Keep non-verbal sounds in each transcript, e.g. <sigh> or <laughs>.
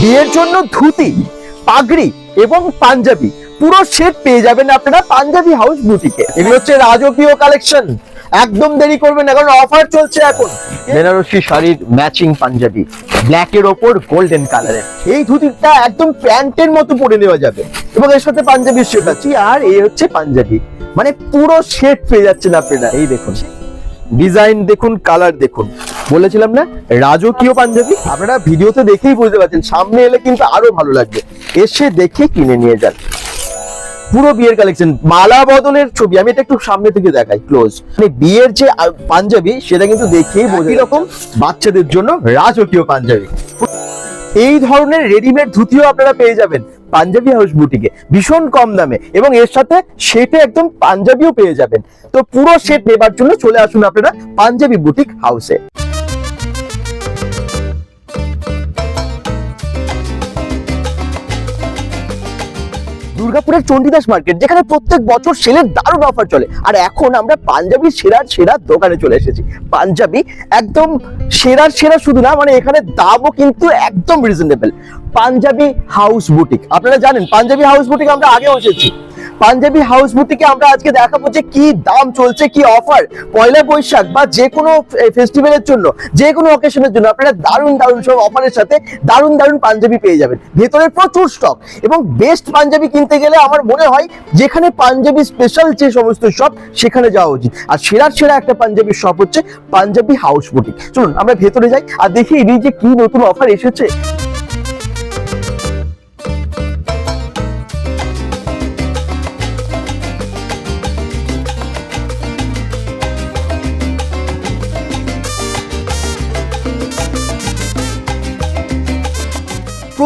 বিয়ের জন্য ধুতি, পাগড়ি এবং পাঞ্জাবি। পুরো সেট পেয়ে যাবেন আপনারা পাঞ্জাবি হাউস বুটিকে এগুলো হচ্ছে রাজকীয় কালেকশন একদম দেরি করবেন না, কারণ অফার চলছে এখন। বেনারসি শাড়ির ম্যাচিং পাঞ্জাবি ব্ল্যাক এর ওপর গোল্ডেন কালারের এই ধুতিটা একদম প্যান্টের মতো পরে নেওয়া যাবে। এবং এর সাথে পাঞ্জাবি সেট আছে। আর এই হচ্ছে পাঞ্জাবি। মানে পুরো সেট পেয়ে যাচ্ছেন আপনারা। এই দেখুন। ডিজাইন দেখুন কালার দেখুন। বলেছিলাম না? রাজকীয় পাঞ্জাবি। আপনারা ভিডিওতে দেখেই বুঝতে পারছেন সামনে এলে কিন্তু আরও ভালো লাগবে। এসে দেখে কিনে নিয়ে যান। পুরো বিয়ের কালেকশন মালা বদলের ছবি। আমি এটা একটু সামনে থেকে দেখাই ক্লোজ মানে বিয়ের যে পাঞ্জাবি সেটা কিন্তু দেখেই বোঝা রকম বাচ্চাদের জন্য রাজকীয় পাঞ্জাবি। এই ধরনের রেডিমেড ধুতিও আপনারা পেয়ে যাবেন পাঞ্জাবি হাউস বুটিকে ভীষণ কম দামে। এবং এর সাথে সেটে একদম পাঞ্জাবিও পেয়ে যাবেন। তো পুরো সেট নেবার জন্য চলে আসুন আপনারা পাঞ্জাবি বুটিক হাউসে দুর্গাপুরের চণ্ডীদাস মার্কেট, যেখানে প্রত্যেক বছর সেলের দারুণ অফার চলে। আর এখন আমরা পাঞ্জাবি সেরার সেরা দোকানে চলে এসেছি। পাঞ্জাবি একদম সেরার সেরা শুধু না মানে এখানে দামও কিন্তু একদম রিজনেবল পাঞ্জাবি হাউস বুটিক আপনারা জানেন, পাঞ্জাবি হাউস বুটিক আমরা আগেও এসেছি। পাঞ্জাবি হাউস বুটিকে আমরা আজকে দেখাবো যে কি দাম চলছে, কি অফার পয়লা বৈশাখ বা যে কোনো ফেস্টিভ্যালের জন্য, যে কোনো অকেশনের জন্য আপনারা দারুণ দারুণ সব অফারের সাথে দারুণ দারুণ পাঞ্জাবি পেয়ে যাবেন। ভেতরে প্রচুর স্টক এবং বেস্ট পাঞ্জাবি কিনতে গেলে আমার মনে হয় যেখানে পাঞ্জাবি স্পেশাল যে সমস্ত শপ সেখানে যাওয়া উচিত। আর সেরার সেরা একটা পাঞ্জাবি শপ হচ্ছে পাঞ্জাবি হাউস বুটিক চলুন, আমরা ভেতরে যাই আর দেখি এই যে কি নতুন অফার এসেছে।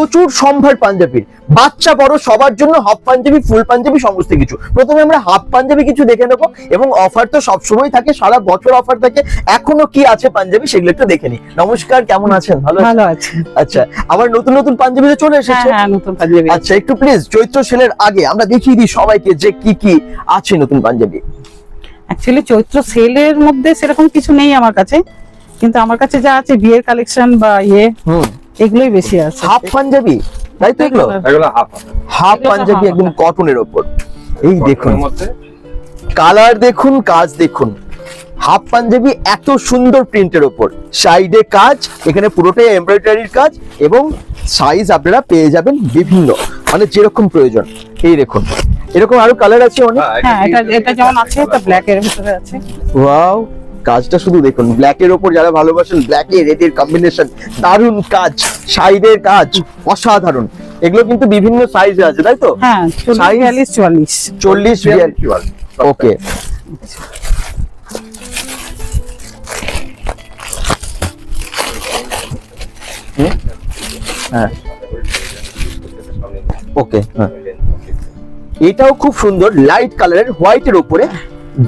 প্রচুর সম্ভার পাঞ্জাবির। বাচ্চা বড় সবার জন্য হাফ পাঞ্জাবি ফুল পাঞ্জাবি সমস্ত কিছু। প্রথমে আমরা হাফ পাঞ্জাবি কিছু দেখে নেব এবং অফার তো সবসময় থাকে সারা বছর অফার থাকে। এখনও কি আছে পাঞ্জাবি সেগুলো একটু দেখে নি। নমস্কার কেমন আছেন? ভালো ভালো আছে। আচ্ছা আবার নতুন নতুন পাঞ্জাবিতে চলে হ্যাঁ এসেছে। হ্যাঁ নতুন পাঞ্জাবি। আচ্ছা একটু প্লিজ চৈত্র সেলের আগে আমরা দেখিয়ে দিই সবাইকে যে কি কি আছে নতুন পাঞ্জাবি। অ্যাকচুয়ালি চৈত্র সেলের মধ্যে সেরকম কিছু নেই আমার কাছে। কিন্তু আমার কাছে যা আছে বিয়ের কালেকশন বা ইয়ে হুম। এগুলোই বেশি আছে। হাফ পাঞ্জাবি তাই তো এগুলো? এগুলো হাফ হাফ পাঞ্জাবি একদম কটনের ওপর। এই দেখুন কালার দেখুন কাজ দেখুন। হাফ পাঞ্জাবি এত সুন্দর প্রিন্টের ওপর। সাইডে কাজ এখানে পুরোটাই এমব্রয়ডারির কাজ এবং সাইজ আপনারা পেয়ে যাবেন বিভিন্ন মানে যেরকম প্রয়োজন। এই দেখুন এরকম আরও কালার আছে অনেক? হ্যাঁ এটা এটা যেমন আছে এটা ব্ল্যাক এর ভিতরে আছে। ওয়াও কাজটা শুধু দেখুন ব্ল্যাক এর ওপর যারা ভালোবাসেন ব্ল্যাক এর রেড এর কম্বিনেশন দারুণ কাজ সাইডের কাজ অসাধারণ। এগুলো কিন্তু বিভিন্ন সাইজে আছে তাই তো? হ্যাঁ চল্লিশ চুয়াল্লিশ। চল্লিশ ওকে হ্যাঁ। ওকে হ্যাঁ। এটাও খুব সুন্দর লাইট কালারের হোয়াইটের উপরে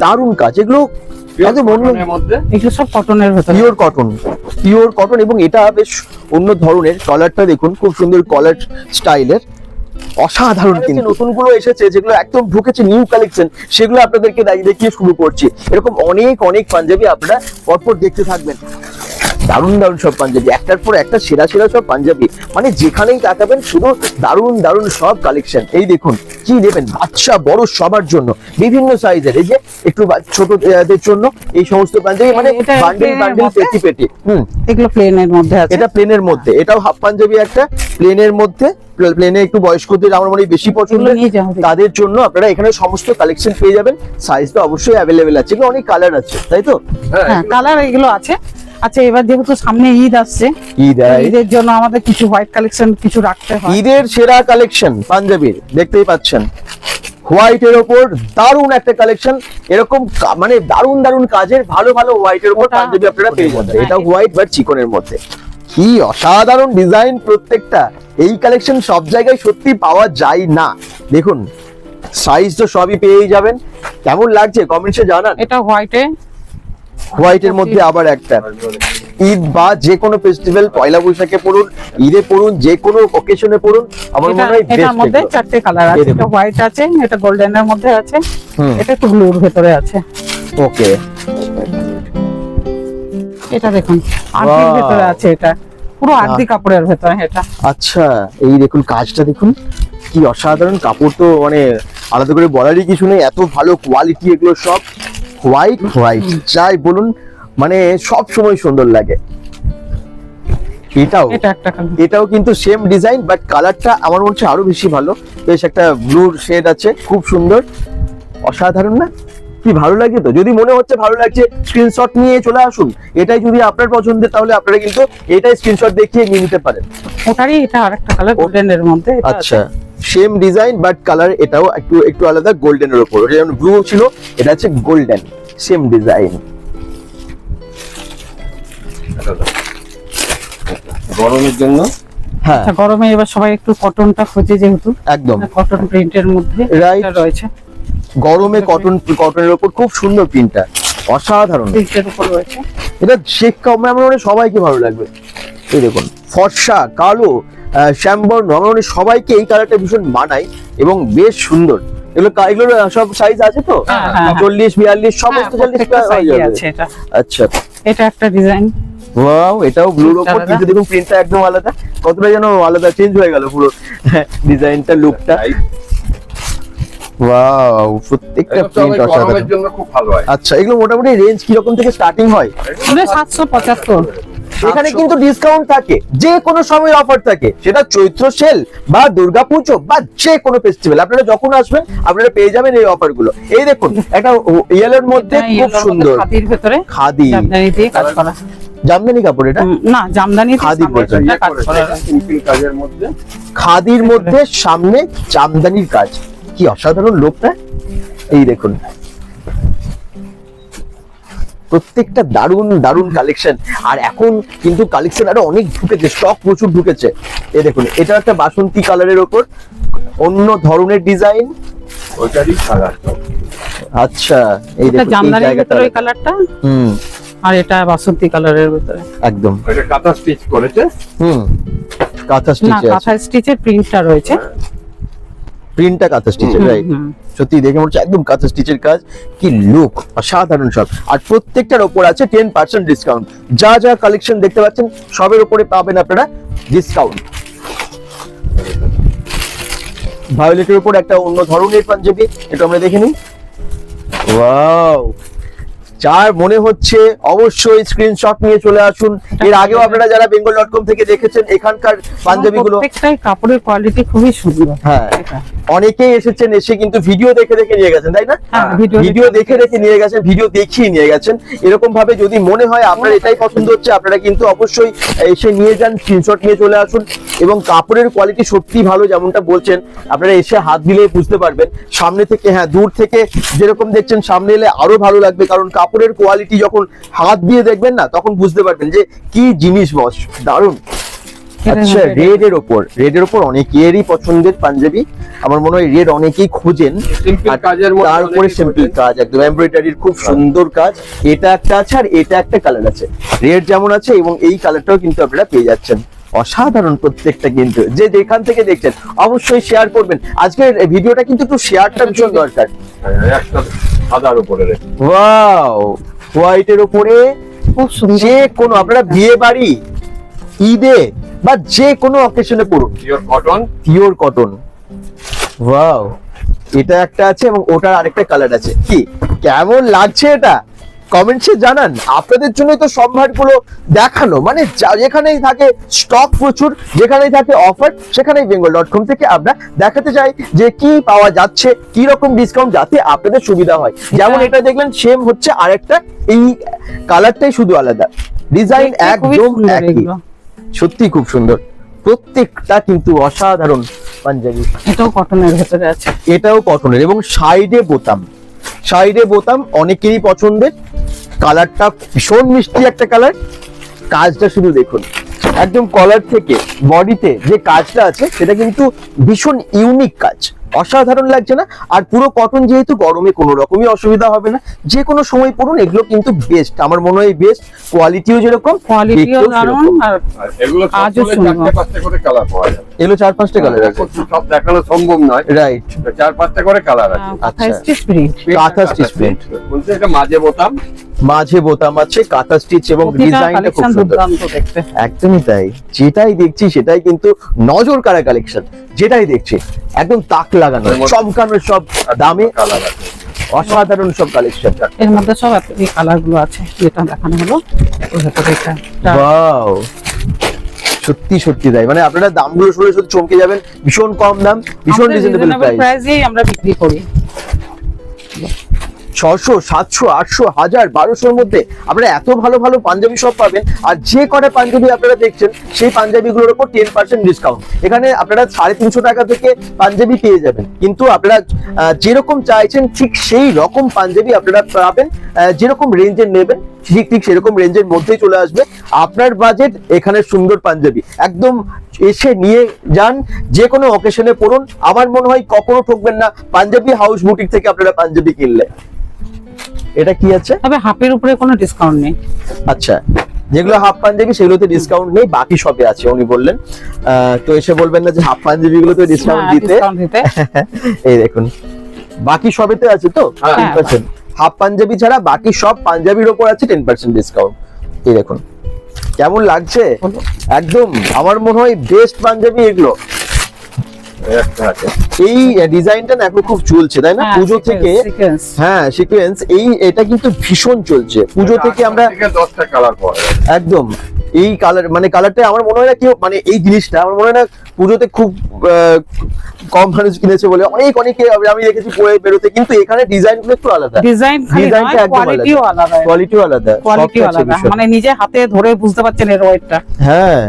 দারুণ কাজ। এগুলো সব কটনের পিওর কটন পিওর কটন এবং এটা বেশ অন্য ধরনের কলারটা দেখুন খুব সুন্দর কলার স্টাইলের। অসাধারণ কিন্তু। নতুনগুলো এসেছে যেগুলো একদম ঢুকেছে নিউ কালেকশন সেগুলো আপনাদেরকে দেখ- দেখিয়ে শুরু করছি। এরকম অনেক অনেক পাঞ্জাবি আপনারা পরপর দেখতে থাকবেন। দারুণ দারুণ সব পাঞ্জাবি। একটার পর একটা সেরা সেরা সব পাঞ্জাবি। মানে যেখানেই তাকাবেন শুধু দারুণ দারুণ সব কালেকশন এই দেখুন কি নেবেন? বাচ্চা বড় সবার জন্য। বিভিন্ন সাইজের এই যে একটু ছোটদের জন্য এই সমস্ত পাঞ্জাবি মানে বান্ডিল বান্ডিল পেটি পেটি হুম। এগুলো প্লেনের মধ্যে আছে। এটা প্লেনের মধ্যে। এটাও হাফ পাঞ্জাবি একটা। প্লেনের মধ্যে। প্লেনে একটু বয়স্কদের আমার মনে হয় বেশি পছন্দ তাদের জন্য আপনারা এখানে সমস্ত কালেকশন পেয়ে যাবেন। সাইজ তো অবশ্যই অ্যাভেলেবেল আছে। অনেক কালার আছে তাই তো? হ্যাঁ কালার এগুলো আছে। আচ্ছা এবার যেহেতু সামনে ঈদ আসছে ঈদ ঈদের জন্য আমাদের কিছু হোয়াইট কালেকশন কিছু রাখতে হয়। ঈদের সেরা কালেকশন পাঞ্জাবির দেখতেই পাচ্ছেন। হোয়াইট এর ওপর দারুণ একটা কালেকশন এরকম মানে দারুণ দারুণ কাজের ভালো ভালো হোয়াইট এর ওপর পাঞ্জাবি আপনারা পেয়ে যাবেন। এটা হোয়াইট বাট চিকনের মধ্যে। কি অসাধারণ ডিজাইন প্রত্যেকটা। এই কালেকশন সব জায়গায় সত্যি পাওয়া যায় না। দেখুন সাইজ তো সবই পেয়েই যাবেন। কেমন লাগছে? কমেন্টসে জানান। এটা হোয়াইটে হোয়াইট এর মধ্যে আবার একটা। ঈদ বা যে কোনো ফেস্টিভ্যাল পয়লা বৈশাখে পড়ুন ঈদে পড়ুন যে কোনো ওকেশনে পড়ুন আমার মনে হয় এটার মধ্যে চারটে কালার আছে এটা হোয়াইট আছে এটা গোল্ডেনের মধ্যে আছে এটা একটু ব্লুর ভেতরে আছে। ওকে। এটা দেখুন আর্টের. ভেতরে আছে এটা। পুরো আর্ধি কাপড়ের ভেতরে এটা। আচ্ছা এই দেখুন কাজটা দেখুন কি অসাধারণ। কাপড় তো মানে আলাদা করে বলারই কিছু নেই এত ভালো কোয়ালিটি এগুলো সব। হোয়াইট হোয়াইট যাই বলুন মানে সব সময় সুন্দর লাগে। এটাও এটাও কিন্তু সেম ডিজাইন বাট কালারটা আমার মনে হচ্ছে আরও বেশি ভালো। বেশ একটা ব্লুর শেড আছে খুব সুন্দর। অসাধারণ না? কি ভালো লাগে তো? যদি মনে হচ্ছে ভালো লাগছে স্ক্রিনশট নিয়ে চলে আসুন। এটাই যদি আপনার পছন্দের তাহলে আপনারা কিন্তু এটাই স্ক্রিনশট দেখিয়ে নিয়ে নিতে পারেন। ওটারই এটা আরেকটা কালার গোল্ডেন এর মধ্যে আচ্ছা। সেম ডিজাইন বাট কালার এটাও একটু একটু আলাদা গোল্ডেনের উপর। যেমন ব্লু ছিল এটা হচ্ছে গোল্ডেন সেম ডিজাইন গরমের জন্য? হ্যাঁ। আচ্ছা, গরমে এবার সবাই একটু কটনটা খোঁজে যেহেতু। একদম। কটন প্রিন্টের মধ্যে Right. রয়েছে। গরমে কটন কটনের উপর খুব সুন্দর প্রিন্টটা অসাধারণ। প্রিন্টের উপর রয়েছে। এটা শেখ আমার মনে সবাইকে ভালো লাগবে। এই দেখুন ফর্সা কালো শ্যামবর্ণ আমার মনে সবাইকে এই কালারটা ভীষণ মানায় এবং বেশ সুন্দর। এগুলো সব সাইজ আছে তো? হ্যাঁ, হ্যাঁ। চল্লিশ বিয়াল্লিশ হ্যাঁ, সমস্ত চল্লিশ আচ্ছা। এটা একটা ডিজাইন ওয়াও এটাও ব্লুর। কিন্তু দেখুন প্রিন্টটা একদম আলাদা। কতটা যেন আলাদা চেঞ্জ হয়ে গেল পুরো ডিজাইনটা লুকটা ওয়াও প্রত্যেকটা প্রিন্ট অসাধারণ। ভালো হয়। আচ্ছা এগুলো মোটামুটি রেঞ্জ কীরকম থেকে স্টার্টিং হয়? মানে সাতশো পঁচাত্তর। এখানে কিন্তু ডিসকাউন্ট থাকে যে কোনো সময় অফার থাকে। সেটা চৈত্র সেল বা দুর্গাপুজো বা যে কোনো ফেস্টিভ্যাল আপনারা যখন আসবেন আপনারা পেয়ে যাবেন এই অফারগুলো। এই দেখুন একটা ইয়েলোর মধ্যে খুব সুন্দর খাদির ভেতরে খাদি। জামদানি দিয়ে কাজ করা। জামদানি কাপড় এটা? না জামদানি খাদি কাজের মধ্যে। খাদির মধ্যে সামনে জামদানির কাজ। কি অসাধারণ লোকটা এই দেখুন প্রত্যেকটা দারুণ দারুণ কালেকশন আর এখন কিন্তু কালেকশন আরও অনেক ঢুকেছে স্টক প্রচুর ঢুকেছে। এ দেখুন এটা একটা বাসন্তী কালারের ওপর। অন্য ধরনের ডিজাইন ওইটারই কালার আচ্ছা এই এটা দেখুন জামদানির জায়গাটা ওই কালারটা হুম। আর এটা বাসন্তী কালারের ভেতরে। একদম। ওইটা কাঁথা স্টিচ করেছে? হুম কাঁথা না আছে। কাঁথা স্টিচের প্রিন্টটা রয়েছে। প্রিন্টটা কাঁথা স্টিচের রাইট সত্যি দেখে মনে হচ্ছে একদম কাঁথা স্টিচের কাজ। কি লুক অসাধারণ সব আর প্রত্যেকটার ওপর আছে টেন পার্সেন্ট ডিসকাউন্ট যা যা কালেকশন দেখতে পাচ্ছেন সবের ওপরে পাবেন আপনারা ডিসকাউন্ট ভায়োলেটের উপর একটা অন্য ধরনের পাঞ্জাবি এটা আমরা দেখে নিই। ওয়াও যার মনে হচ্ছে অবশ্যই স্ক্রিনশট নিয়ে চলে আসুন। এর আগেও আপনারা যারা বেঙ্গল ডট কম থেকে দেখেছেন এখানকার পাঞ্জাবিগুলো কাপড়ের কোয়ালিটি খুবই সুন্দর। হ্যাঁ। অনেকেই এসেছেন এসে কিন্তু ভিডিও দেখে দেখে নিয়ে গেছেন তাই না? হ্যাঁ, ভিডিও ভিডিও দেখে দেখে নিয়ে গেছেন ভিডিও দেখিয়ে নিয়ে গেছেন। এরকম ভাবে যদি মনে হয় আপনার এটাই পছন্দ হচ্ছে আপনারা কিন্তু অবশ্যই এসে নিয়ে যান স্ক্রিনশট নিয়ে চলে আসুন। এবং কাপড়ের কোয়ালিটি সত্যি ভালো যেমনটা বলছেন আপনারা এসে হাত দিলেই বুঝতে পারবেন। সামনে থেকে হ্যাঁ দূর থেকে যেরকম দেখছেন সামনে এলে আরও ভালো লাগবে কারণ কাপড়ের কোয়ালিটি যখন হাত দিয়ে দেখবেন না তখন বুঝতে পারবেন যে কি জিনিস বস দারুণ। এটা আচ্ছা রেড এর ওপর রেড এর ওপর অনেকেরই পছন্দের পাঞ্জাবি। আমার মনে হয় রেড অনেকেই খোঁজেন। সিম্পল আর কাজের মধ্যে তার উপরে অনেকেই সিম্পল কাজ একদম এমব্রয়ডারির খুব সুন্দর কাজ। এটা একটা আছে আর এটা একটা কালার আছে। রেড যেমন আছে এবং এই কালারটাও কিন্তু আপনারা পেয়ে যাচ্ছেন। অসাধারণ প্রত্যেকটা কিন্তু। যে যেখান থেকে দেখছেন অবশ্যই শেয়ার করবেন। আজকের ভিডিওটা কিন্তু একটু শেয়ারটা ভীষণ দরকার। সাদার উপরে ওয়াও হোয়াইটের উপরে খুব সুন্দর। যে কোনো আপনারা বিয়ে বাড়ি ঈদে বা যে কোনো অকেশনে পড়ুন। Pure cotton pure cotton wow এটা একটা আছে এবং ওটার আরেকটা কালার আছে। কি? কেমন লাগছে এটা? কমেন্টসে জানান আপনাদের জন্য তো সম্ভারগুলো দেখানো। মানে যেখানেই থাকে স্টক প্রচুর যেখানেই থাকে অফার সেখানেই বেঙ্গল ডট কম থেকে আমরা দেখাতে চাই যে কি পাওয়া যাচ্ছে কি রকম ডিসকাউন্ট যাতে আপনাদের সুবিধা হয়। যেমন এটা দেখলেন সেম হচ্ছে আরেকটা এই কালারটাই শুধু আলাদা। ডিজাইন একদম একই। সত্যি খুব সুন্দর। প্রত্যেকটা কিন্তু অসাধারণ পাঞ্জাবি। এটাও কটনের ভেতরে আছে। এটাও কটনের এবং সাইডে বোতাম। সাইডে বোতাম অনেকেরই পছন্দের। কালারটা ভীষণ মিষ্টি একটা কালার। কাজটা শুধু দেখুন, একদম কলার থেকে বডিতে যে কাজটা আছে, সেটা কিন্তু ভীষণ ইউনিক কাজ। অসাধারণ লাগছে না। আর পুরো কটন যেহেতু গরমে কোনো রকমই অসুবিধা হবে না। যে কোনো সময় পড়ুন এগুলো কিন্তু বেস্ট আমার মনে হয় বেস্ট কোয়ালিটিও যেরকম কোয়ালিটিও দারুণ আর এগুলো করে। চারটে পাঁচটা করে কালার পাওয়া যাবে এগুলো চার পাঁচটা কালার আছে। সব দেখানো সম্ভব নয়। রাইট চার পাঁচটা করে কালার আছে। কাঁথা আচ্ছা। Stitch print kantha print। বলছে এটা মাঝে বোতাম। মাঝে বোতাম আছে কাঁথা স্টিচ এবং ডিজাইনটা খুব সুন্দর। একদমই তাই। যেটাই দেখছি সেটাই কিন্তু নজর কাড়া কালেকশন যেটাই দেখছি একদম তাক লাগানো সব কানের সব দামে অসাধারণ সব কালেকশন এর মধ্যে সব এই কালারগুলো আছে যেটা দেখানো হলো ওর ভেতরে এটা এটা ওয়াও সত্যি সত্যি তাই। মানে আপনারা দামগুলো শুনে সত্যি চমকে যাবেন। ভীষণ কম দাম ভীষণ রিজনেবল প্রাইস প্রাইসেই আমরা বিক্রি করি। ছশো সাতশো, আটশো, হাজার, বারোশোর মধ্যে আপনারা এত ভালো ভালো পাঞ্জাবি সব পাবেন। আর যে কটা পাঞ্জাবি আপনারা দেখছেন, সেই পাঞ্জাবিগুলোর উপর টেন পার্সেন্ট ডিসকাউন্ট এখানে আপনারা সাড়ে তিনশো টাকা থেকে পাঞ্জাবি পেয়ে যাবেন। কিন্তু আপনারা যেরকম চাইছেন, ঠিক সেই রকম পাঞ্জাবি আপনারা পাবেন যেরকম রেঞ্জের নেবেন, ঠিক ঠিক সেরকম রেঞ্জের মধ্যেই চলে আসবে। আপনার বাজেট এখানে সুন্দর পাঞ্জাবি। একদম এসে নিয়ে যান, যে কোনো অকেশনে পড়ুন আমার মনে হয় কখনো ঠকবেন না, পাঞ্জাবি হাউস বুটিক থেকে আপনারা পাঞ্জাবি কিনলে। এটা কি আছে? তবে হাফের উপরে কোনো ডিসকাউন্ট নেই। আচ্ছা যেগুলো হাফ পাঞ্জাবি সেগুলোতে ডিসকাউন্ট নেই বাকি সবে আছে উনি বললেন। তো এসে বলবেন না যে হাফ পাঞ্জাবি গুলোতে ডিসকাউন্ট দিতে। <laughs> এই দেখুন বাকি সবেতে আছে তো। টেন পার্সেন্ট হাফ পাঞ্জাবি ছাড়া বাকি সব পাঞ্জাবির ওপর আছে টেন পার্সেন্ট ডিসকাউন্ট এই দেখুন কেমন লাগছে? একদম আমার মনে হয় বেস্ট পাঞ্জাবি এগুলো। এই ডিজাইনটা না এখন খুব চলছে তাই না? হ্যাঁ, পুজো থেকে হ্যাঁ সিকোয়েন্স এই এটা কিন্তু ভীষণ চলছে। পুজো থেকে আমরা দশটা কালার পাওয়া একদম। এই কালার মানে কালারটা আমার মনে হয় না কেউ মানে এই জিনিসটা আমার মনে হয় না পুজোতে খুব আহ, কম মানুষ কিনেছে বলে। অনেক অনেকে আমি আমি দেখেছি পরে বেরোতে কিন্তু এখানে ডিজাইনগুলো একটু আলাদা। ডিজাইন ডিজাইনটা একদম কোয়ালিটিও আলাদা। কোয়ালিটিও আলাদা কোয়ালিটি আলাদা। মানে নিজে হাতে ধরে বুঝতে পারছেন এর ওয়েটটা হ্যাঁ।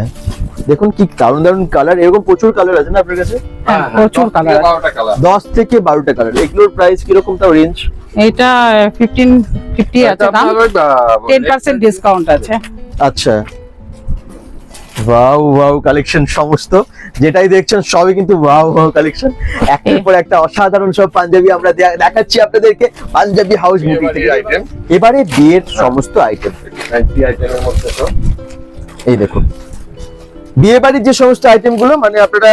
দেখুন কি দারুণ দারুণ কালার এরকম প্রচুর কালার আছে না আপনার কাছে? হ্যাঁ, প্রচুর দশ থেকে কালার বারোটা কালার দশ থেকে বারোটা কালার এগুলোর প্রাইস কীরকম তাও রেঞ্জ এটা ফিফটিন ফিফটি আছে দাম। টেন পার্সেন্ট ডিসকাউন্ট আছে। আচ্ছা। ওয়াও ওয়াও কালেকশন সমস্ত। যেটাই দেখছেন সবই কিন্তু ওয়াও ওয়াও কালেকশন একটার পর একটা অসাধারণ সব পাঞ্জাবি আমরা দেখাচ্ছি আপনাদেরকে। পাঞ্জাবি হাউস বুটিক থেকে। আইটেম এবারে বিয়ের সমস্ত আইটেম আইটেমের মধ্যে তো। এই দেখুন। বিয়ে বাড়ির যে সমস্ত আইটেমগুলো মানে আপনারা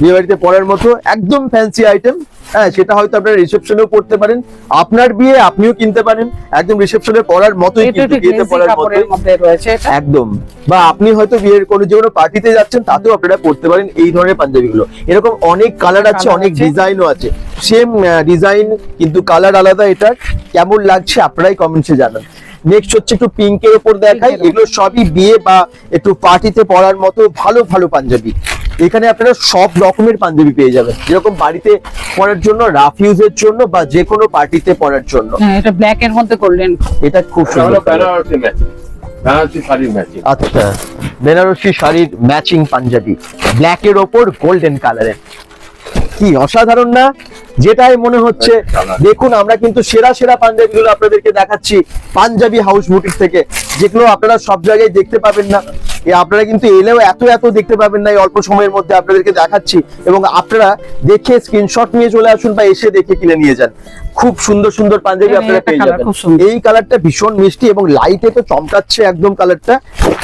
বিয়ে বাড়িতে পড়ার মতো একদম ফ্যান্সি আইটেম হ্যাঁ সেটা হয়তো আপনারা রিসেপশনেও পড়তে পারেন। আপনার বিয়ে আপনিও কিনতে পারেন। একদম রিসেপশনে পরার মতোই কিন্তু বিয়েতে মতোই। রয়েছে একদম। বা আপনি হয়তো বিয়ের কোনো যে কোনো পার্টিতে যাচ্ছেন তাতেও আপনারা পড়তে পারেন এই ধরনের পাঞ্জাবিগুলো। এরকম অনেক কালার আছে অনেক। ডিজাইনও আছে। সেম ডিজাইন কিন্তু কালার আলাদা এটা কেমন লাগছে আপনারাই কমেন্টসে জানান। নেক্সট হচ্ছে একটু পিঙ্কের উপর দেখাই। এগুলো সবই বিয়ে বা একটু পার্টিতে পরার মতো ভালো ভালো পাঞ্জাবি। এখানে আপনারা সব রকমের পাঞ্জাবি পেয়ে যাবেন। যেরকম বাড়িতে পরার জন্য রাফ ইউজের জন্য বা যে কোনো পার্টিতে পরার জন্য। হ্যাঁ এটা ব্ল্যাক এর মধ্যে করলেন। এটা খুব সুন্দর আচ্ছা। বেনারসি শাড়ির ম্যাচিং পাঞ্জাবি। ব্ল্যাক এর ওপর গোল্ডেন কালারের কি অসাধারণ না? যেটাই মনে হচ্ছে দেখুন আমরা কিন্তু সেরা সেরা পাঞ্জাবি গুলো আপনাদেরকে দেখাচ্ছি পাঞ্জাবি হাউস বুটিক থেকে। যেগুলো আপনারা সব জায়গায় দেখতে পাবেন না। আপনারা কিন্তু এলেও এত এত দেখতে পাবেন না এই অল্প সময়ের মধ্যে আপনাদেরকে দেখাচ্ছি। এবং আপনারা দেখে স্ক্রিনশট নিয়ে চলে আসুন বা এসে দেখে কিনে নিয়ে যান। খুব সুন্দর সুন্দর পাঞ্জাবি আপনারা পেয়ে যাবেন। খুব সুন্দর। এই কালারটা ভীষণ মিষ্টি এবং লাইটে তো চমকাচ্ছে একদম কালারটা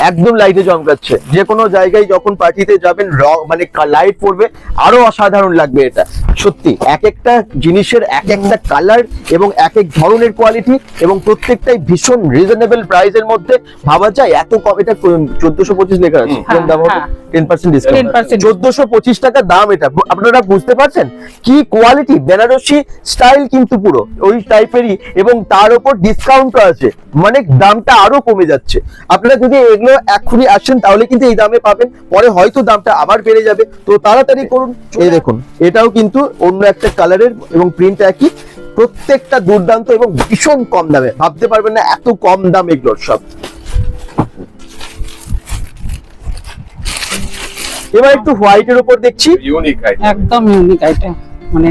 একদম লাইটে চমকাচ্ছে যে কোনো জায়গায় যখন পার্টিতে যাবেন র মানে লাইট পড়বে আরও অসাধারণ লাগবে এটা। সত্যি এক একটা জিনিসের এক একটা কালার এবং এক এক ধরনের কোয়ালিটি এবং প্রত্যেকটাই ভীষণ রিজনেবল প্রাইসের মধ্যে ভাবা যায়। এত কম এটা চোদ্দশো পঁচিশ লেখা আছে। দাম হবে? হ্যাঁ, টেন পার্সেন্ট ডিসকাউন্ট চোদ্দশো পঁচিশ টাকা দাম এটা। আপনারা বুঝতে পারছেন কি কোয়ালিটি বেনারসি স্টাইল কিন্তু পুরো ওই টাইপেরই এবং তার উপর ডিসকাউন্টও আছে। মানে দামটা আরও কমে যাচ্ছে। আপনারা যদি এগুলো এক্ষুনি আসেন তাহলে কিন্তু এই দামে পাবেন। পরে হয়তো দামটা আবার বেড়ে যাবে। তো তাড়াতাড়ি করুন। এই দেখুন এটাও কিন্তু অন্য একটা কালারের এবং প্রিন্ট একই। প্রত্যেকটা দুর্দান্ত এবং ভীষণ কম দামে। ভাবতে পারবেন না এত কম দাম এগুলোর সব। এবার একটু হোয়াইটের উপর দেখছি। ইউনিক আইটেম একদম ইউনিক আইটেম মানে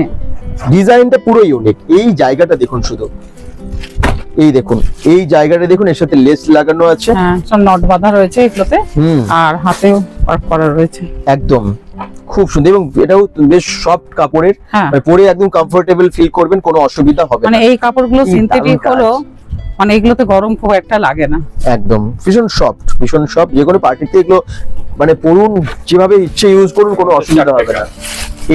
ডিজাইনটা পুরো ইউনিক এই জায়গাটা দেখুন শুধু। এই দেখুন এই জায়গাটা দেখুন এর সাথে লেস লাগানো আছে। হ্যাঁ সব নট বাঁধা রয়েছে এগুলোতে। আর হাতেও ওয়ার্ক করা রয়েছে। একদম খুব সুন্দর। এবং এটাও বেশ সফট কাপড়ের হ্যাঁ। মানে পরে একদম কমফোর্টেবল ফিল করবেন কোনো অসুবিধা হবে মানে এই কাপড়গুলো সিনথেটিক হলো মানে এগুলোতে গরম খুব একটা লাগে না। একদম ভীষণ সফট ভীষণ সফট যে কোনো পার্টিতে এগুলো মানে পরুন যেভাবে ইচ্ছে ইউজ করুন কোনো অসুবিধা হবে না।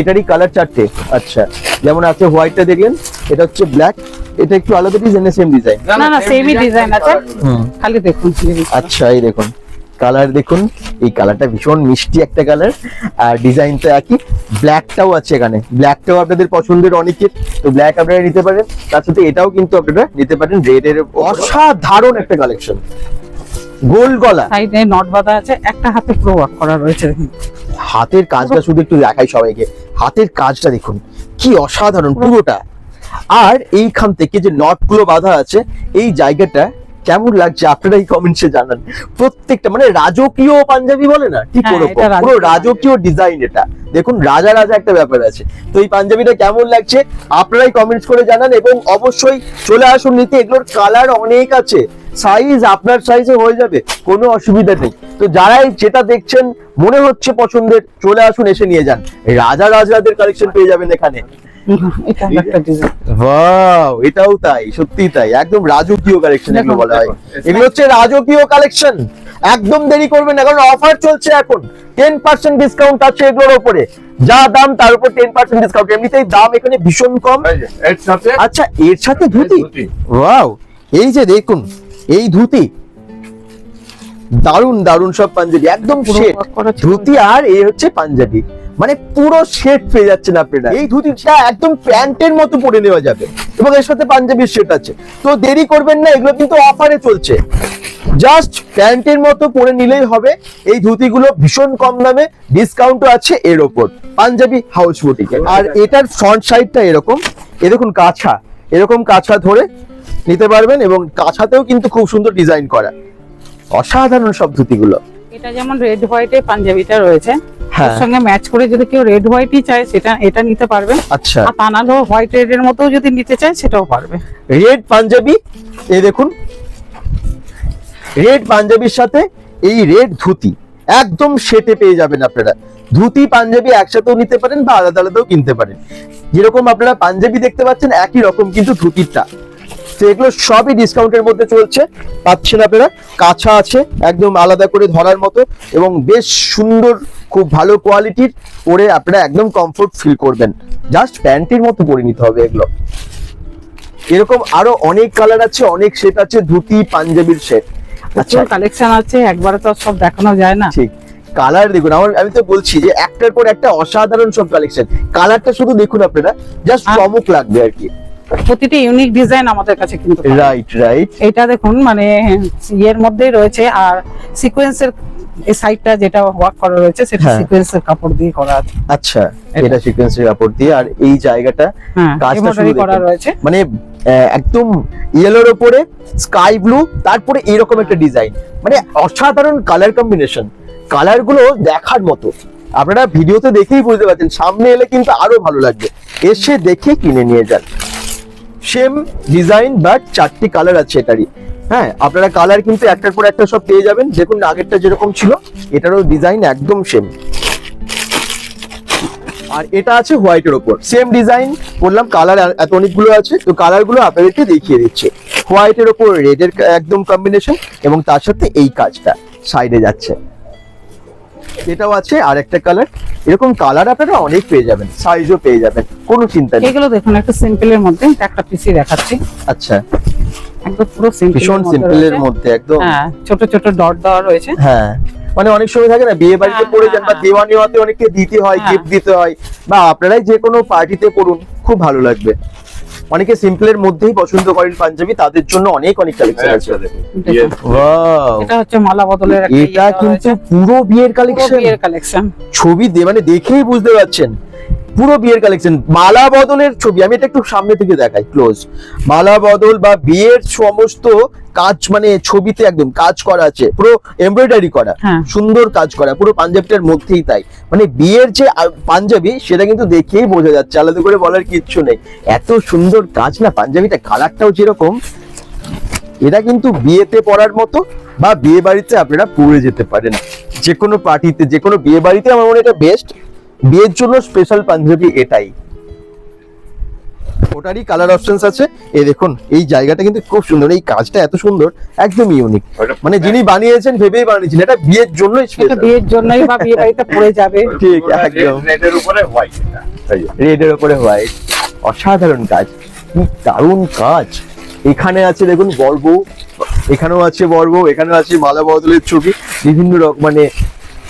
এটারই কালার চারটে। আচ্ছা যেমন আছে হোয়াইটটা দেখলেন এটা হচ্ছে ব্ল্যাক এটা একটু আলাদা ডিজাইন সেম ডিজাইন না, না, same ই design আছে। খালি দেখুন। আচ্ছা এই দেখুন। কালার দেখুন। এই কালারটা ভীষণ মিষ্টি একটা কালার আর ডিজাইনটা একই। ব্ল্যাকটাও আছে এখানে। ব্ল্যাকটাও আপনাদের পছন্দের অনেকের। তো ব্ল্যাক আপনারা নিতে পারেন। তার সাথে এটাও কিন্তু আপনারা নিতে পারেন। রেড এর অসাধারণ একটা কালেকশন গোল। গলা সাইডে নট বাঁধা আছে। একটা হাতে পুরো ওয়ার্ক করা রয়েছে। হাতের কাজটা শুধু একটু দেখাই সবাইকে। হাতের কাজটা দেখুন। কি অসাধারণ পুরোটা। আর এইখান থেকে যে নটগুলো বাঁধা আছে এই জায়গাটা কেমন লাগছে আপনারা এই কমেন্টসে জানান। প্রত্যেকটা মানে রাজকীয় পাঞ্জাবি বলে না ঠিক হ্যাঁ, ওরকম পুরো রাজকীয় রাজকীয় ডিজাইন এটা। দেখুন রাজা রাজা একটা ব্যাপার আছে। তো এই পাঞ্জাবিটা কেমন লাগছে আপনারাই কমেন্টস করে জানান এবং অবশ্যই চলে আসুন নিতে এগুলোর কালার অনেক আছে। সাইজ আপনার সাইজে হয়ে যাবে কোনো অসুবিধা নেই। তো যারাই যেটা দেখছেন মনে হচ্ছে পছন্দের চলে আসুন এসে নিয়ে যান। রাজা রাজরাদের কালেকশন পেয়ে যাবেন এখানে। এটাও তাই সত্যি তাই। একদম রাজকীয় কালেকশন এগুলো বলা হয়। এগুলো হচ্ছে রাজকীয় কালেকশন একদম দেরি করবেন না কারণ অফার চলছে এখন। টেন পার্সেন্ট ডিসকাউন্ট আছে এগুলোর উপরে যা দাম তার উপর টেন পার্সেন্ট ডিসকাউন্ট এমনিতেই দাম এখানে ভীষণ কম। আচ্ছা এর সাথে ধুতি। ওয়াও এই যে দেখুন এই ধুতি দারুণ দারুণ সব পাঞ্জাবি। একদম। ধুতি আর এই হচ্ছে পাঞ্জাবি। মানে পুরো সেট পেয়ে যাচ্ছেন আপনারা। এই ধুতিটা একদম প্যান্টের মতো পরে নেওয়া যাবে। এবং এর সাথে পাঞ্জাবির সেট আছে। তো দেরি করবেন না এগুলো কিন্তু অফারে চলছে। জাস্ট প্যান্টের মতো পরে নিলেই হবে। এই ধুতিগুলো ভীষণ কম দামে ডিসকাউন্টও আছে এর ওপর। পাঞ্জাবি হাউস বুটিকে আর এটার ফ্রন্ট সাইডটা এরকম। এ দেখুন কাছা। এরকম কাছা ধরে নিতে পারবেন এবং কাছাতেও কিন্তু খুব সুন্দর ডিজাইন করা। অসাধারণ সব ধুতিগুলো। এটা যেমন রেড হোয়াইটে পাঞ্জাবিটা রয়েছে হ্যাঁ। সঙ্গে ম্যাচ করে যদি কেউ রেড হোয়াইটই চায় সেটা এটা নিতে পারবে। আচ্ছা। আর তা হোয়াইট রেড এর মতো যদি নিতে চায় সেটাও পারবে। রেড পাঞ্জাবি এই দেখুন রেড পাঞ্জাবির সাথে এই রেড ধুতি একদম সেটে পেয়ে যাবেন আপনারা। ধুতি পাঞ্জাবি একসাথেও নিতে পারেন বা আলাদা আলাদাও কিনতে পারেন। যেরকম আপনারা পাঞ্জাবি দেখতে পাচ্ছেন একই রকম কিন্তু ধুতিটা। তো এগুলো সবই ডিসকাউন্টের মধ্যে চলছে। পাচ্ছেন আপনারা কাছা আছে একদম আলাদা করে ধরার মতো এবং বেশ সুন্দর খুব ভালো কোয়ালিটির পরে আপনারা একদম কমফোর্ট ফিল করবেন। জাস্ট প্যান্টের মতো পরে নিতে হবে এগুলো। এরকম আরও অনেক কালার আছে অনেক সেট আছে ধুতি পাঞ্জাবির সেট আচ্ছা। কালেকশন আছে একবারে তো সব দেখানো যায় না। ঠিক। কালার দেখুন আমার আমি তো বলছি যে একটার পর একটা অসাধারণ সব কালেকশন কালারটা শুধু দেখুন আপনারা জাস্ট চমক লাগবে আর কি। প্রতিটি ইউনিক ডিজাইন আমাদের কাছে কিন্তু রাইট রাইট এটা দেখুন মানে ইয়ের মধ্যেই রয়েছে আর সিকোয়েন্সের এই সাইডটা যেটা ওয়ার্ক করা রয়েছে সেটা হ্যাঁ। সিকোয়েন্সের কাপড় দিয়ে করা আছে। আচ্ছা এটা। সিকোয়েন্সের কাপড় দিয়ে আর এই জায়গাটা হ্যাঁ কাজটা শুধু করা রয়েছে। মানে একদম ইয়েলোর ওপরে স্কাই ব্লু তারপরে এরকম একটা ডিজাইন মানে অসাধারণ কালার কম্বিনেশন কালারগুলো দেখার মতো। আপনারা ভিডিওতে দেখেই বুঝতে পারছেন সামনে এলে কিন্তু আরও ভালো লাগবে। এসে দেখে কিনে নিয়ে যান। সেম ডিজাইন বাট চারটি কালার আছে এটারই। হ্যাঁ আপনারা কালার কিন্তু একটার পর একটা সব পেয়ে যাবেন। দেখুন আগেরটা যেরকম ছিল, এটারও ডিজাইন একদম সেম। আর এটা আছে হোয়াইটের ওপর। সেম ডিজাইন, বললাম কালার এত অনেকগুলো আছে, তো কালারগুলো আপনাদেরকে দেখিয়ে দিচ্ছে। হোয়াইটের ওপর রেড এর একদম কম্বিনেশন এবং তার সাথে এই কাজটা সাইডে যাচ্ছে। এটাও আছে আর একটা কালার এরকম কালার আপনারা অনেক পেয়ে যাবেন সাইজও পেয়ে যাবেন কোনো চিন্তা নেই। এগুলো দেখুন একটা সিম্পলের মধ্যে একটা পিসি দেখাচ্ছি। আচ্ছা। একদম পুরো সিম্পল ভীষণ সিম্পলের মধ্যে একদম। হ্যাঁ ছোট ছোট ডট দেওয়া রয়েছে। হ্যাঁ মানে অনেক সময় থাকে না বিয়ে বাড়িতে হ্যাঁ, পড়ে হ্যাঁ, যান বা হ্যাঁ। দেওয়ানি হতে অনেককে দিতে হয় হ্যাঁ। গিফট দিতে হয় বা আপনারাই যে কোনো পার্টিতে পড়ুন খুব ভালো লাগবে। অনেকে সিম্পলের মধ্যেই পছন্দ করেন পাঞ্জাবি তাদের জন্য অনেক অনেক কালেকশন আছে। দেখুন। দেখুন। ওয়াও এটা হচ্ছে মালা বদলের একটা এটা কিন্তু পুরো বিয়ের কালেকশন বিয়ের কালেকশন ছবি দে মানে দেখেই বুঝতে পারছেন। পুরো বিয়ের কালেকশন মালা বদলের ছবি। আমি এটা একটু সামনে থেকে দেখাই ক্লোজ মালা বদল বা বিয়ের সমস্ত কাজ মানে ছবিতে একদম কাজ করা আছে পুরো এমব্রয়ডারি করা হ্যাঁ। সুন্দর কাজ করা পুরো পাঞ্জাবিটার মধ্যেই তাই। মানে বিয়ের যে পাঞ্জাবি সেটা কিন্তু দেখেই বোঝা যাচ্ছে আলাদা করে বলার কিচ্ছু নেই। এত সুন্দর কাজ না পাঞ্জাবিটা কালারটাও যেরকম এটা কিন্তু বিয়েতে পড়ার মতো বা বিয়ে বাড়িতে আপনারা পরে যেতে পারেন। যে কোনো পার্টিতে যে কোনো বিয়ে বাড়িতে আমার মনে হয় এটা বেস্ট বিয়ের জন্য স্পেশাল পাঞ্জাবি এটাই। ওটারই কালার অপশনস আছে। এই দেখুন এই জায়গাটা কিন্তু খুব সুন্দর এই কাজটা এত সুন্দর একদম ইউনিক মানে যিনি বানিয়েছেন ভেবেই বানিয়েছেন এটা বিয়ের জন্যই এটা বিয়ের জন্যই বা বিয়ে বাড়িতে পড়ে যাবে। ঠিক একদম। red উপরে হোয়াইট এটা। এই যে। রেড এর উপরে হোয়াইট অসাধারণ কাজ। কি দারুণ কাজ। এখানে আছে দেখুন বর্ব এখানেও আছে বর্ব এখানেও আছে মালা বদলের ছবি। বিভিন্ন রকম মানে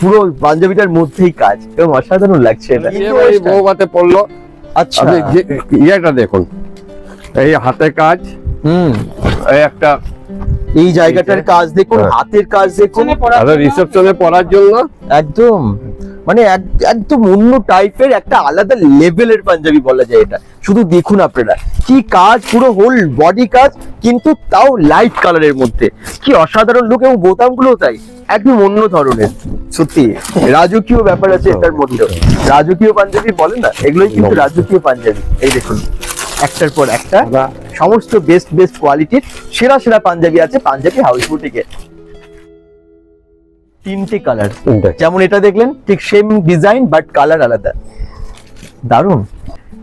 পুরো পাঞ্জাবিটার মধ্যেই কাজ। এবং অসাধারণ লাগছে এটা। এই বৌভাতে পড়ল আচ্ছা। ইয়েটা দেখুন। এই হাতে কাজ। হুম। এই একটা এই জায়গাটার কাজ দেখুন হ্যাঁ। হাতের কাজ দেখুন। জন্য রিসেপশনে পড়ার জন্য? একদম। মানে এক- একদম অন্য টাইপের একটা আলাদা লেভেলের পাঞ্জাবি বলা যায় এটা। শুধু দেখুন আপনারা। কি কাজ পুরো হোল বডি কাজ কিন্তু তাও লাইট কালারের মধ্যে। কি অসাধারণ লুক এবং বোতামগুলো তাই। একদম অন্য ধরনের। সত্যি রাজকীয় ব্যাপার আছে এটার মধ্যে রাজকীয় পাঞ্জাবি বলে না এগুলোই কিন্তু রাজকীয় পাঞ্জাবি। এই দেখুন একটার পর একটা সমস্ত বেস্ট বেস্ট কোয়ালিটির সেরা সেরা পাঞ্জাবি আছে পাঞ্জাবি হাউস বুটিকে তিনটে কালার যেমন এটা দেখলেন ঠিক সেম ডিজাইন বাট কালার আলাদা। দারুণ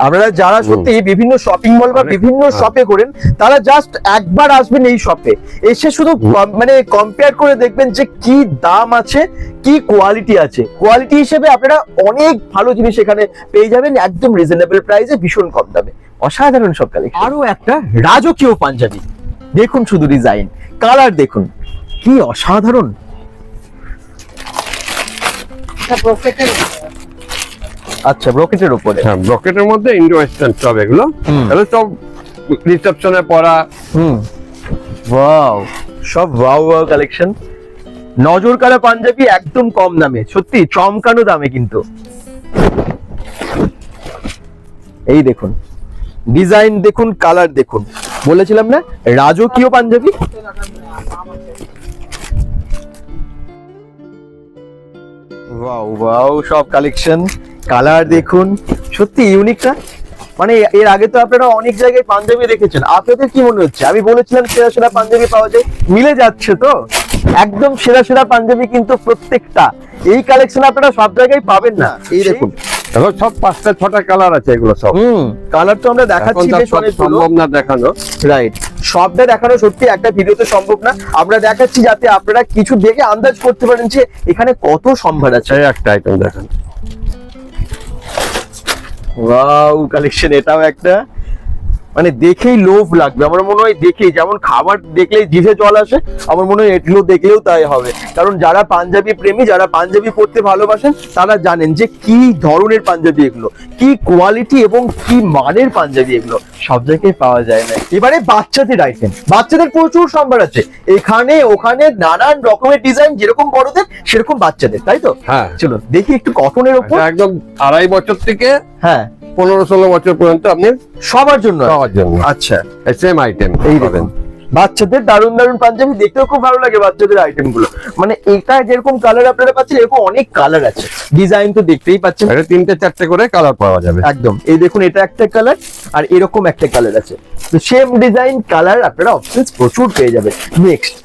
আপনারা যারা সত্যি বিভিন্ন শপিং মল বা বিভিন্ন হ্যাঁ। শপে করেন তারা জাস্ট একবার আসবেন এই শপে এসে শুধু মানে কম্পেয়ার করে দেখবেন যে কি দাম আছে কি কোয়ালিটি আছে। কোয়ালিটি হিসেবে আপনারা অনেক ভালো জিনিস এখানে পেয়ে যাবেন একদম রিজনেবল প্রাইসে ভীষণ কম দামে। অসাধারণ সব কালেকশন আরও একটা রাজকীয় পাঞ্জাবি। দেখুন শুধু ডিজাইন কালার দেখুন। কি অসাধারণ। আচ্ছা ব্রকেটের উপরে। হ্যাঁ ব্রকেটের মধ্যে ইন্ডো ওয়েস্টার্ন সব এগুলো। হুম। এগুলো সব রিসেপশনে পড়া। হুম। ওয়াও সব ওয়াও ওয়াও কালেকশন নজর কাড়া পাঞ্জাবি একদম কম দামে সত্যি চমকানো দামে কিন্তু। এই দেখুন ডিজাইন দেখুন কালার দেখুন। বলেছিলাম না রাজকীয় পাঞ্জাবি? ওয়াও ওয়াও সব কালেকশন কালার দেখুন। সত্যি ইউনিকটা মানে এর আগে তো আপনারা অনেক জায়গায় পাঞ্জাবি দেখেছেন। আপনাদের কি মনে হচ্ছে? আমি বলেছিলাম সেরা সেরা পাঞ্জাবি পাওয়া যায়। মিলে যাচ্ছে তো? একদম সেরা সেরা পাঞ্জাবি কিন্তু প্রত্যেকটা। এই কালেকশন আপনারা সব জায়গায় পাবেন না। এই দেখুন এগুলো সব পাঁচটা ছটা কালার আছে এগুলো সব। হুম। কালার তো আমরা দেখাচ্ছি সম্ভব না দেখানো। রাইট সবটা দেখানো সত্যি একটা ভিডিওতে সম্ভব না। আমরা দেখাচ্ছি যাতে আপনারা কিছু দেখে আন্দাজ করতে পারেন যে এখানে কত সম্ভার আছে। একটা আইটেম দেখান। ওয়াও কালেকশন এটাও একটা। মানে দেখেই লোভ লাগবে। আমার মনে হয় দেখেই যেমন খাবার দেখলেই জিভে জল আসে আমার মনে হয় এগুলো দেখলেও তাই হবে। কারণ যারা পাঞ্জাবি প্রেমী যারা পাঞ্জাবি পড়তে ভালোবাসেন তারা জানেন যে কি ধরনের পাঞ্জাবি এগুলো কি কোয়ালিটি এবং কি মানের পাঞ্জাবি এগুলো সব জায়গায় পাওয়া যায় না। এবারে বাচ্চাদের আইটেম বাচ্চাদের প্রচুর সম্ভার আছে। এখানে ওখানে নানান রকমের ডিজাইন যেরকম বড়দের সেরকম বাচ্চাদের তাই তো? হ্যাঁ। চলো দেখি একটু কটনের ওপর। একদম আড়াই বছর থেকে হ্যাঁ। পনেরো ষোলো বছর পর্যন্ত আপনি সবার জন্য পাওয়ার জন্য। আচ্ছা। সেম আইটেম এই দেখুন। বাচ্চাদের দারুণ দারুণ পাঞ্জাবি দেখতেও খুব ভালো লাগে বাচ্চাদের আইটেমগুলো মানে এটা যেরকম কালার আপনারা পাচ্ছেন এরকম অনেক কালার আছে। ডিজাইন তো দেখতেই পাচ্ছেন। এটা তিনটে চারটে করে কালার পাওয়া যাবে। একদম। এই দেখুন এটা একটা কালার আর এরকম একটা কালার আছে। তো সেম ডিজাইন কালার আপনারা অপশনস প্রচুর পেয়ে যাবেন। নেক্সট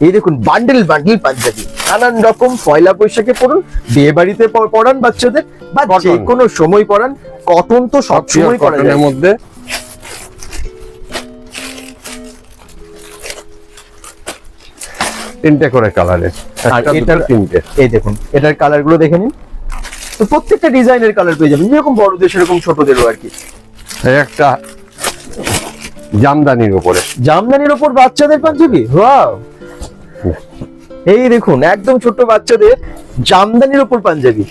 এই দেখুন বান্ডেল বান্ডেল পাঞ্জাবি। নানান রকম পয়লা বৈশাখে পড়ুন বিয়ে বাড়িতে পড়ান বাচ্চাদের বা যে কোনো সময় পড়ান কটন তো সব সময় করা যায়। কটনের মধ্যে। তিনটে করে কালারের আর এটার- তিনটে। এই দেখুন এটার কালারগুলো দেখে নিন। তো প্রত্যেকটা ডিজাইনের কালার পেয়ে যাবেন যেরকম বড়দের সেরকম ছোটদেরও আর কি। একটা জামদানির উপরে। জামদানির ওপর বাচ্চাদের পাঞ্জাবি? ওয়াও এই দেখুন একদম ছোট বাচ্চাদের জামদানির ওপর পাঞ্জাবি।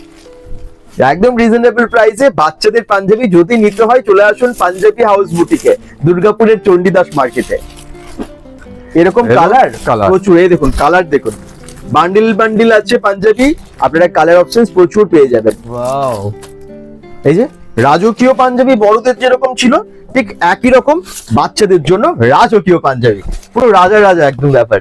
একদম রিজনেবল প্রাইসে বাচ্চাদের পাঞ্জাবি যদি নিতে হয় চলে আসুন পাঞ্জাবি হাউস বুটিকে দুর্গাপুরের চণ্ডীদাস মার্কেটে এরকম কালার প্রচুর এই দেখুন কালার দেখুন। বান্ডিল বান্ডিল আছে পাঞ্জাবি আপনারা কালার অপশন প্রচুর পেয়ে যাবেন। ওয়াও এই যে রাজকীয় পাঞ্জাবি বড়দের যেরকম ছিল ঠিক একই রকম বাচ্চাদের জন্য রাজকীয় পাঞ্জাবি। পুরো রাজা রাজা একদম ব্যাপার।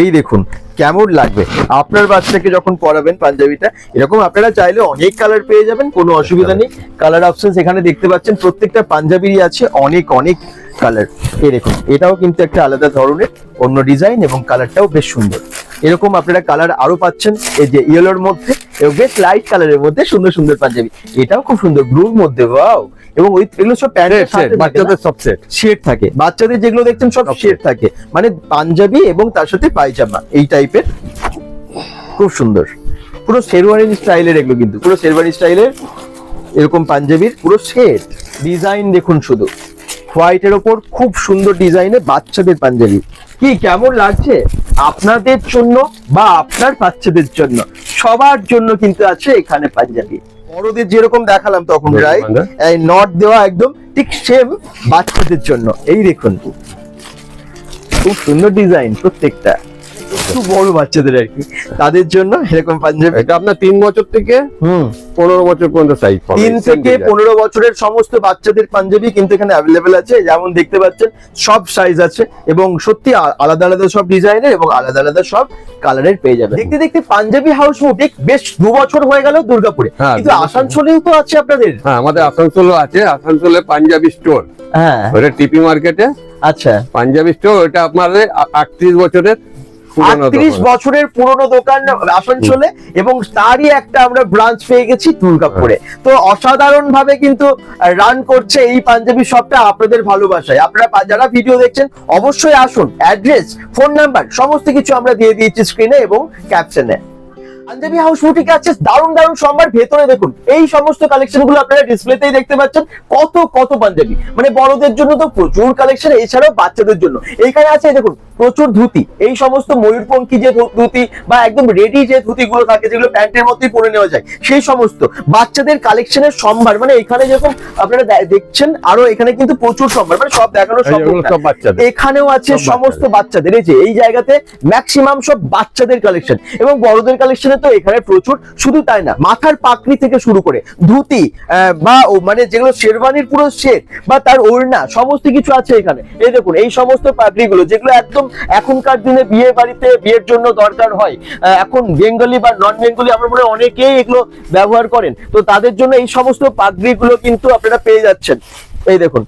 এই দেখুন, কেমন লাগবে? আপনার বাচ্চাকে যখন পরাবেন পাঞ্জাবিটা, এরকম আপনারা চাইলে অনেক কালার পেয়ে যাবেন, কোনো অসুবিধা নেই। কালার অপশন এখানে দেখতে পাচ্ছেন, প্রত্যেকটা পাঞ্জাবিরই আছে অনেক অনেক কালার এই দেখুন, এটাও কিন্তু একটা আলাদা ধরনের, অন্য ডিজাইন এবং কালারটাও বেশ সুন্দর। এরকম আপনারা কালার আরও পাচ্ছেন, এই যে ইয়েলোর মধ্যে, এবং বেশ লাইট কালারের মধ্যে সুন্দর সুন্দর পাঞ্জাবি। এটাও খুব সুন্দর ব্লুর মধ্যে ওয়াও এবং ওই এগুলো সব প্যান্টের সেট বাচ্চাদের সব সেট শেড থাকে। বাচ্চাদের যেগুলো দেখছেন সব শেড থাকে। মানে পাঞ্জাবি এবং তার সাথে পায়জামা এই টাইপের খুব সুন্দর। পুরো শেরওয়ানি স্টাইলের এগুলো কিন্তু। পুরো শেরওয়ানি স্টাইলের এরকম পাঞ্জাবির পুরো সেট ডিজাইন দেখুন শুধু। হোয়াইটের ওপর খুব সুন্দর ডিজাইনে বাচ্চাদের পাঞ্জাবি। কি কেমন লাগছে? আপনাদের জন্য বা আপনার বাচ্চাদের জন্য। সবার জন্য কিন্তু আছে এখানে পাঞ্জাবি। বড়দের যেরকম দেখালাম তখন রাইট এই নট দেওয়া একদম ঠিক সেম বাচ্চাদের জন্য। এই দেখুন খুব সুন্দর ডিজাইন প্রত্যেকটা। একটু বড় বাচ্চাদের আর কি। তাদের জন্য এরকম পাঞ্জাবি। এটা আপনার তিন বছর থেকে হুম। পনেরো বছর পর্যন্ত সাইজ তিন থেকে পনেরো বছরের সমস্ত বাচ্চাদের পাঞ্জাবি কিন্তু এখানে অ্যাভেলেবেল আছে। যেমন দেখতে পাচ্ছেন সব সাইজ আছে এবং সত্যি আলাদা আলাদা সব ডিজাইনের এবং আলাদা আলাদা সব কালারের পেয়ে যাবেন। দেখতে দেখতে পাঞ্জাবি হাউস বুটিক বেশ দু বছর হয়ে গেল দুর্গাপুরে। হ্যাঁ, কিন্তু আসানসোলেও তো আছে আপনাদের? হ্যাঁ আমাদের আসানসোলও আছে। আসানসোলে পাঞ্জাবি স্টোর হ্যাঁ। ওটা টিপি মার্কেটে আচ্ছা। পাঞ্জাবি স্টোর ওটা আপনাদের আটত্রিশ বছরের। আটত্রিশ বছরের পুরনো দোকান আসানসোলে এবং তারই একটা আমরা ব্রাঞ্চ পেয়ে গেছি দুর্গাপুরে। তো অসাধারণ ভাবে কিন্তু রান করছে এই পাঞ্জাবি শপটা আপনাদের ভালোবাসায়। আপনারা যারা ভিডিও দেখছেন অবশ্যই আসুন অ্যাড্রেস ফোন নাম্বার সমস্ত কিছু আমরা দিয়ে দিয়েছি স্ক্রিনে এবং ক্যাপশনে পাঞ্জাবি হাউস বুটিকে আছে দারুণ দারুণ সম্ভার। ভেতরে দেখুন এই সমস্ত কালেকশনগুলো আপনারা ডিসপ্লেতেই দেখতে পাচ্ছেন কত কত পাঞ্জাবি। মানে বড়দের জন্য তো প্রচুর কালেকশন এছাড়াও বাচ্চাদের জন্য। এইখানে আছে দেখুন প্রচুর ধুতি। এই সমস্ত ময়ূরপঙ্খী যে ধুতি বা একদম রেডি যে ধুতি গুলো থাকে যেগুলো প্যান্টের মধ্যেই পরে নেওয়া যায় সেই সমস্ত বাচ্চাদের কালেকশনের সম্ভার। মানে এখানে যেরকম আপনারা দেখছেন আরও এখানে কিন্তু প্রচুর সম্ভার। মানে সব দেখানো সম্ভব এখানেও আছে সমস্ত বাচ্চাদের এই যে এই জায়গাতে ম্যাক্সিমাম সব বাচ্চাদের কালেকশন এবং বড়দের কালেকশনে তো এখানে প্রচুর, শুধু তাই না, মাথার পাকড়ি থেকে শুরু করে ধুতি বা মানে যেগুলো শেরওয়ানির পুরো সেট বা তার ওড়না, সমস্ত কিছু আছে এখানে। এই দেখুন, এই সমস্ত পাগড়িগুলো যেগুলো একদম এখনকার দিনে বিয়ে বাড়িতে বিয়ের জন্য দরকার হয় এখন বেঙ্গলি বা নন বেঙ্গলি আমরা মনে অনেকেই এগুলো ব্যবহার করেন। তো তাদের জন্য এই সমস্ত পাগড়িগুলো কিন্তু আপনারা পেয়ে যাচ্ছেন। এই দেখুন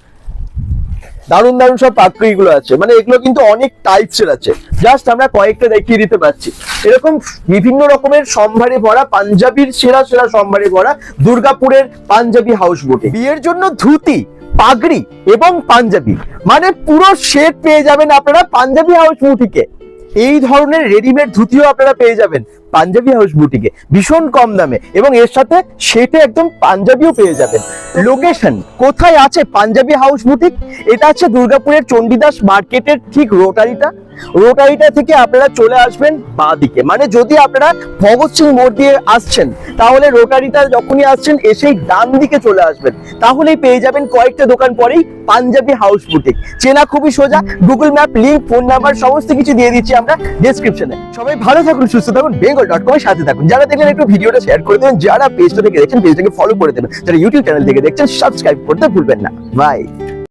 দারুণ দারুণ সব পাকড়ি গুলো আছে। মানে এগুলো কিন্তু অনেক টাইপস এর আছে। জাস্ট আমরা কয়েকটা দেখিয়ে দিতে পারছি। এরকম বিভিন্ন রকমের সম্ভারে ভরা পাঞ্জাবির সেরা সেরা সম্ভারে ভরা দুর্গাপুরের পাঞ্জাবি হাউস বোটে বিয়ের জন্য ধুতি, পাগড়ি এবং পাঞ্জাবি। মানে পুরো সেট পেয়ে যাবেন আপনারা পাঞ্জাবি হাউস বুটিকে এই ধরনের রেডিমেড ধুতিও আপনারা পেয়ে যাবেন। পাঞ্জাবি হাউস বুটিকে ভীষণ কম দামে এবং এর সাথে সেটে একদম পাঞ্জাবিও পেয়ে যাবেন। লোকেশন কোথায় আছে পাঞ্জাবি হাউস বুটিক এটা আছে দুর্গাপুরের চণ্ডীদাস মার্কেটের ঠিক রোটারিটা। রোটারিটা থেকে আপনারা চলে আসবেন বাঁ দিকে মানে যদি আপনারা ভগৎ সিং মোড় দিয়ে আসছেন, তাহলে রোটারিটা যখনই আসছেন, এসেই ডান দিকে চলে আসবেন। তাহলেই পেয়ে যাবেন কয়েকটা দোকান পরেই পাঞ্জাবি হাউস বুটিক চেনা খুবই সোজা Google map link phone number সমস্ত কিছু দিয়ে দিচ্ছি আমরা ডেসক্রিপশনে সবাই ভালো থাকুন, সুস্থ থাকুন, বেঙ্গল ডট কমের সাথে থাকুন। যারা দেখলেন একটু ভিডিওটা শেয়ার করে দেবেন যারা পেজটা থেকে দেখছেন পেজটাকে ফলো করে দেবেন। যারা ইউটিউব চ্যানেল থেকে দেখছেন সাবস্ক্রাইব করতে ভুলবেন না। বাই